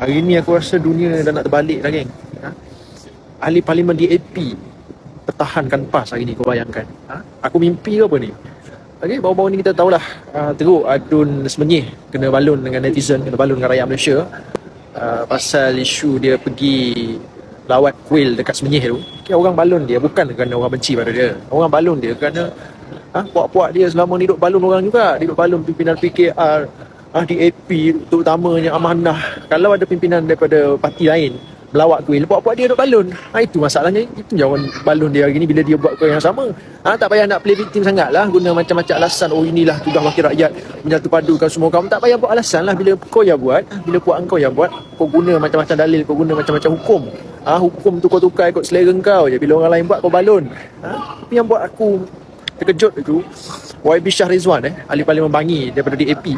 Hari ni aku rasa dunia dah nak terbalik dah geng. Ha? Ahli parlimen DAP pertahankan PAS hari ni kau bayangkan. Ha? Aku mimpi ke apa ni? Okay, baru-baru ni kita tahulah uh, teruk adun semenyih kena balun dengan netizen, kena balun dengan rakyat Malaysia uh, pasal isu dia pergi lawat kuil dekat semenyih tu. Okay, orang balun dia bukan kerana orang benci pada dia. Orang balun dia kerana ha, puak-puak dia selama ni duduk balun orang juga. Duduk balun pimpinan PKR, ah, DAP terutamanya Amanah. Kalau ada pimpinan daripada parti lain melawat kuil, puak-puak dia duduk balun. Ha, itu masalahnya. Itu jangan balun dia hari ni bila dia buat kuil yang sama. Ha, tak payah nak play victim sangat lah. Guna macam-macam alasan. Oh inilah tugas wakil rakyat menyatu padukan semua kaum. Tak payah buat alasan lah. Bila kau yang buat, bila puak kau yang buat, kau guna macam-macam dalil, kau guna macam-macam hukum. Ha, hukum tu kau tukar ikut selera kau je. Bila orang lain buat, kau balun. Ha, tapi yang buat aku terkejut itu, YB Shah Rizwan, eh, ahli parlimen Bangi daripada DAP,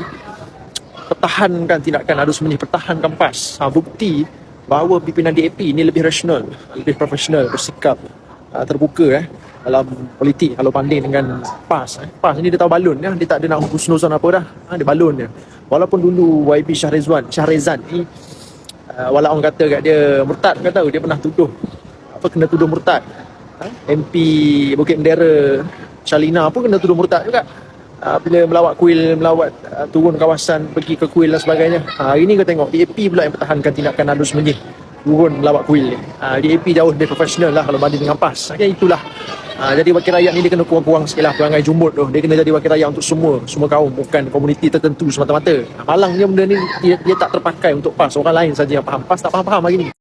pertahankan tindakan adu semenyih, pertahankan PAS. Ha, bukti bahawa pimpinan DAP ini lebih rasional, lebih profesional, bersikap uh, terbuka eh dalam politik kalau banding dengan PAS. Eh. PAS ini dia tahu balun ya, dia tak ada nak husnuzon apa dah. Ha, dia balun dia. Walaupun dulu YB Syahrizwan, Syahrizan ni uh, walau orang kata kat dia murtad, kau tahu dia pernah tuduh apa kena tuduh murtad. Ha? MP Bukit Mendera Shalina pun kena tuduh murtad juga. Uh, bila melawat kuil, melawat uh, turun kawasan, pergi ke kuil dan sebagainya. Uh, hari ni kau tengok DAP pula yang pertahankan tindakan adu semenyih. Turun melawat kuil ni. Uh, DAP jauh lebih profesional lah kalau banding dengan PAS. Okay, itulah. Uh, jadi wakil rakyat ni dia kena kurang-kurang sikit lah perangai jumut tu. Dia kena jadi wakil rakyat untuk semua, semua kaum. Bukan komuniti tertentu semata-mata. Malangnya benda ni dia, dia tak terpakai untuk PAS. Orang lain saja yang faham. PAS tak faham-faham hari ni.